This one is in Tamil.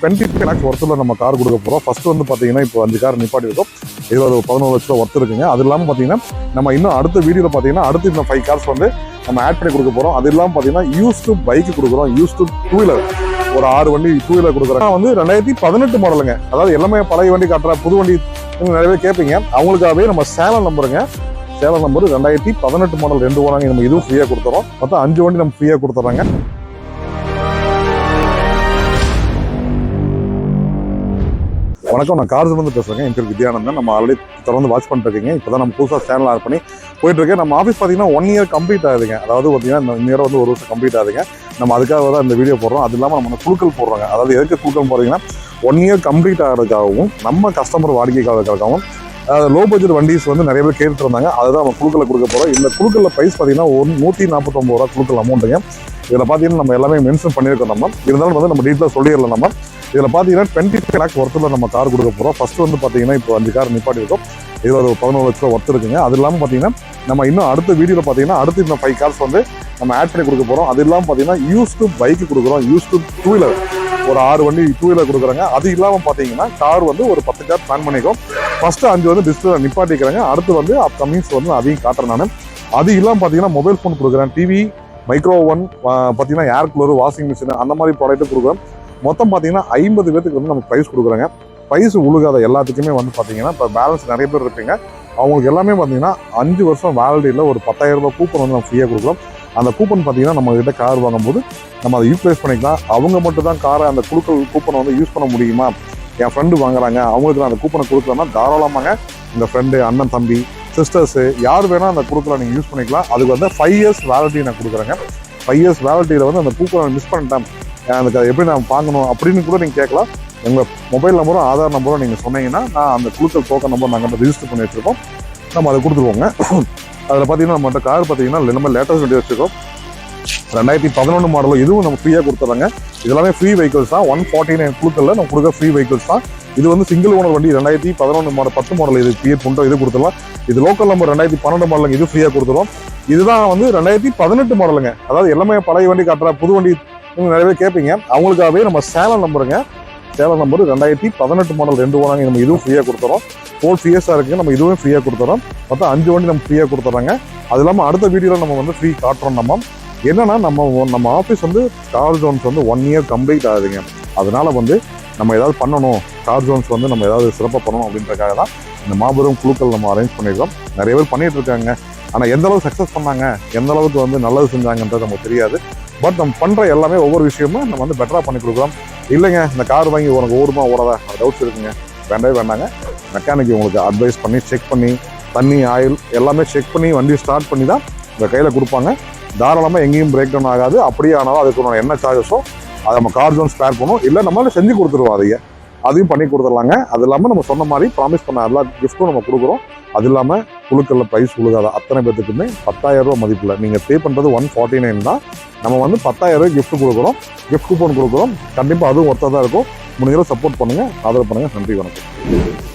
டுவெண்ட்டி ஃபைவ் லேக்ஸ் ஒர்த்தில் நம்ம கார் கொடுக்க போகிறோம் ஃபர்ஸ்ட் வந்து பார்த்தீங்கன்னா இப்போ அஞ்சு கார் நிப்பாட்டி இருக்கோம். ஒரு பதினோரு லட்சம் ஒர்த்து இருக்குங்க. அது இல்லாமல் பார்த்தீங்கன்னா நம்ம இன்னும் அடுத்த வீடியோவில் பார்த்தீங்கன்னா அடுத்து இந்த ஃபைவ் கார்ஸ் வந்து நம்ம ஆட் பண்ணி கொடுக்க போகிறோம் அது இல்லாமல் பார்த்தீங்கன்னா யூஸ் டு பைக் கொடுக்குறோம். யூஸ் டு டூ வீலர் ஒரு ஆறு வண்டி டூ வீலர் கொடுக்குறோம் வந்து ரெண்டாயிரத்தி பதினெட்டு மாடலுங்க அதாவது எல்லாமே பழைய வண்டி காட்டுற புது வண்டி நிறையவே நிறைய பேர் கேட்பீங்க அவங்களுக்காகவே நம்ம சேலம் நம்பருங்க. சேலம் நம்பர் ரெண்டாயிரத்தி பதினெட்டு மாடல் ரெண்டு ஓனாங்க. நம்ம இதுவும் ஃப்ரீயாக கொடுத்துறோம். மொத்தம் அஞ்சு வண்டி நம்ம ஃப்ரீயாக கொடுத்துட்றாங்க வணக்கம். நான் கார்ஜன் வந்து பேசுகிறேன் என் பேர் வித்யானந்தன். நம்ம ஆல்ரெடி தொடர்ந்து வாட்ச் பண்ணிட்டு இருக்கீங்க இப்போ தான் நம்ம புதுசாக சேனல் ஆட் பண்ணி போயிட்டுருக்கேன். நம்ம ஆஃபீஸ் பார்த்தீங்கன்னா ஒன் இயர் கம்ப்ளீட் ஆகுதுங்க. அதாவது பார்த்தீங்கன்னா இந்த இயர் வந்து ஒரு வருஷம் கம்ப்ளீட் ஆகுதுங்க. நம்ம அதுக்காக தான் இந்த வீடியோ போடுறோம். அது இல்லாமல் நம்ம குழுக்கள் போடுறாங்க. அதாவது எதுக்கு குழுக்கள் போடுறீங்கன்னா ஒன் இயர் கம்ப்ளீட் ஆகிறதுக்காகவும் நம்ம கஸ்டமர் வாடிக்கைக்காகவும் லோ பட்ஜெட் வண்டிஸ் வந்து நிறைய பேர் கேட்டுட்டு இருந்தாங்க. அதுதான் நம்ம குழுக்களை கொடுக்க போகிறோம் இந்த குழுக்களில் ப்ரைஸ் பார்த்தீங்கன்னா ஒரு நூற்றி நாற்பத்தொம்பது ரூபா குழுக்கள் அமௌண்ட்டுங்க இதில் பார்த்தீங்கன்னா நம்ம எல்லாமே மென்ஷன் பண்ணியிருக்கோம் நம்ம. இருந்தாலும் வந்து நம்ம டீட்டெயில் சொல்லிடலாம் நம்ம. இதில் பார்த்தீங்கன்னா டுவெண்ட்டி ஃபைவ் லேக் ஒர்த்தில் நம்ம கார் கொடுக்க போகிறோம் ஃபஸ்ட்டு வந்து பார்த்தீங்கன்னா இப்போ அஞ்சு கார் நிப்பாட்டி இருக்கோம் ஒரு பதினோரு லட்ச ரூபா ஒர்த் இருக்குங்க. அது இல்லாமல் பார்த்தீங்கன்னா நம்ம இன்னும் அடுத்த வீடியோவில் பார்த்தீங்கன்னா அடுத்து இந்த ஃபைவ் கார்ஸ் வந்து நம்ம ஆட் பண்ணி கொடுக்க போகிறோம் அது இல்லாமல் பார்த்தீங்கன்னா யூஸ் டு பைக் கொடுக்குறோம். யூஸ் டு டூ வீலர் ஒரு ஆறு வண்டி டூ வீலர் கொடுக்குறாங்க. அது இல்லாமல் பார்த்தீங்கன்னா கார் வந்து ஒரு பத்து கார் பிளான் பண்ணிக்கிறோம் ஃபஸ்ட்டு அஞ்சு வந்து டிஸ்பிளில் நிப்பாட்டிக்கிறாங்க அடுத்து வந்து அப்கமிங்ஸ் வந்து அதையும் காட்டுறேன் நான். அது இல்லாமல் பார்த்தீங்கன்னா மொபைல் ஃபோன் கொடுக்குறேன். டிவி மைக்ரோ ஒன் பார்த்தீங்கன்னா ஏர் கூலர் வாஷிங் மிஷின் அந்த மாதிரி ப்ராடக்ட்டு கொடுக்குறோம். மொத்தம் பார்த்தீங்கன்னா ஐம்பது பேத்துக்கு வந்து நம்ம ப்ரைஸ் கொடுக்குறாங்க. ப்ரைஸ் உழுகாத எல்லாத்துக்குமே வந்து பார்த்தீங்கன்னா இப்போ பேலன்ஸ் நிறைய பேர் இருப்பீங்க. அவங்களுக்கு எல்லாமே பார்த்தீங்கன்னா அஞ்சு வருஷம் வேலிடியில் ஒரு பத்தாயிரம் ரூபாய் கூப்பன் வந்து நம்ம ஃப்ரீயாக கொடுக்குறோம். அந்த கூப்பன் பார்த்தீங்கன்னா நம்ம கிட்ட கார் வாங்கும்போது நம்ம அதை யூட்டிலைஸ் பண்ணிக்கலாம். அவங்க மட்டும் தான் காரை அந்த குழுக்கள் கூப்பனை வந்து யூஸ் பண்ண முடியுமா? என் ஃப்ரெண்டு வாங்குறாங்க. அவங்களுக்கு நான் அந்த கூப்பனை கொடுக்கலன்னா தாராளமாக இந்த ஃப்ரெண்டு அண்ணன் தம்பி சிஸ்டர்ஸு யார் வேணால் அந்த குழுக்களை நீங்கள் யூஸ் பண்ணிக்கலாம். அதுக்கு வந்து ஃபைவ் இயர்ஸ் வேலிட்டி நான் கொடுக்குறேங்க. ஃபைவ் இயர்ஸ் வேலிட்டியில் வந்து அந்த கூப்பனை மிஸ் பண்ணிட்டேன். எனக்கு அதை எப்படி நான் வாங்கணும் அப்படின்னு கூட நீங்கள் கேட்கலாம். உங்கள் மொபைல் நம்பரும் ஆதார் நம்பரும் நீங்கள் சொன்னீங்கன்னா நான் அந்த குழுக்கள் டோக்கன் நம்பர் நாங்கள் ரிஜிஸ்டர் பண்ணி வச்சுருக்கோம். நம்ம அதை கொடுத்துருவோங்க. அதில் பார்த்தீங்கன்னா நம்மகிட்ட கார் பார்த்தீங்கன்னா நம்ம லேட்டஸ்ட் வண்டி வச்சுருக்கோம். ரெண்டாயிரத்தி பதினொன்று மாடலும் இதுவும் நம்ம ஃப்ரீயாக கொடுத்துட்றாங்க இதெல்லாமே ஃப்ரீ வெஹிக்கிள்ஸ் தான். ஒன் ஃபார்ட்டி நைன் குழுக்களில் நம்ம கொடுக்க ஃப்ரீ வெஹிக்கிள்ஸ் தான். இது வந்து சிங்கிள் ஓனர் வண்டி ரெண்டாயிரத்தி பதினொன்று மாடல் பத்து மாடல் இது பிஎட் பண்ணுறோம் இது கொடுத்துடலாம். இது லோக்கல் நம்பர் ரெண்டாயிரத்தி பன்னெண்டு மாடலுங்க இது ஃப்ரீயாக கொடுத்துருவோம் இதுதான் வந்து ரெண்டாயிரத்தி பதினெட்டு மாடலுங்க அதாவது எல்லாமே பழைய வண்டி காட்டுற புது வண்டி நீங்கள் நிறைய பேர் கேட்பீங்க அவங்களுக்காகவே நம்ம சேலம் நம்பருங்க. சேலம் நம்பர் ரெண்டாயிரத்தி பதினெட்டு மாடல் ரெண்டு ஓனாங்க நம்ம இதுவும் ஃப்ரீயாக கொடுத்துறோம். ஃபோர் ஃபியர்ஸாக இருக்குது நம்ம இதுவும் ஃப்ரீயாக கொடுத்துறோம். மொத்தம் அஞ்சு வண்டி நம்ம ஃப்ரீயாக கொடுத்துறாங்க. அது இல்லாமல் அடுத்த வீடியோவில் நம்ம வந்து ஃப்ரீ காட்டுறோம் நம்ம. என்னன்னா நம்ம நம்ம ஆஃபீஸ் வந்து கார் ஜோன்ஸ் வந்து ஒன் இயர் கம்ப்ளீட் ஆகுதுங்க. அதனால வந்து நம்ம ஏதாவது பண்ணணும். கார் ஜோன்ஸ் வந்து நம்ம ஏதாவது சிறப்பாக பண்ணணும் அப்படின்றக்காக தான் இந்த மாபெரும் குழுக்கள் நம்ம அரேஞ்ச் பண்ணியிருக்கோம் நிறைய பேர் பண்ணிகிட்டு இருக்காங்க. ஆனால் எந்த அளவுக்கு சக்ஸஸ் பண்ணாங்க? எந்த அளவுக்கு வந்து நல்லது செஞ்சாங்கன்றது நமக்கு தெரியாது. பட் நம்ம பண்ணுற எல்லாமே ஒவ்வொரு விஷயமும் நம்ம வந்து பெட்டராக பண்ணி கொடுக்குறோம். இல்லைங்க இந்த கார் வாங்கி உனக்கு ஓடுமா ஓடாதா? டவுட்ஸ் இருக்குங்க. வேண்டவே வேண்டாங்க. மெக்கானிக் உங்களுக்கு அட்வைஸ் பண்ணி செக் பண்ணி தண்ணி ஆயில் எல்லாமே செக் பண்ணி வண்டி ஸ்டார்ட் பண்ணி தான் உங்கள் கையில் கொடுப்பாங்க. தாராளமாக எங்கேயும் பிரேக் டவுன் ஆகாது. அப்படியே ஆனாலும் அதுக்கு என்ன சார்ஜஸோ அதை நம்ம கார் ஜோன் ஸ்பேர் பண்ணுவோம் இல்லை நம்மளால செஞ்சு கொடுத்துருவோம் அதையே. அதையும் பண்ணி கொடுத்துடலாங்க. அது இல்லாமல் நம்ம சொன்ன மாதிரி ப்ராமிஸ் பண்ண எல்லா கிஃப்ட்டும் நம்ம கொடுக்குறோம். அது இல்லாமல் குழுக்களில் ப்ரைஸ் உழுகாத அத்தனை பேத்துக்குமே பத்தாயிரம் ரூபா மதிப்பில். நீங்கள் பே பண்ணுறது ஒன் ஃபார்ட்டி நைன் தான். நம்ம வந்து பத்தாயிரம் ரூபாய் கிஃப்ட் கொடுக்குறோம். கிஃப்ட் கூப்பன் கொடுக்குறோம். கண்டிப்பாக அதுவும் ஒர்த்தாக தான் இருக்கும். முடிஞ்சளவு சப்போர்ட் பண்ணுங்கள் ஆதரவு பண்ணுங்கள் நன்றி வணக்கம்.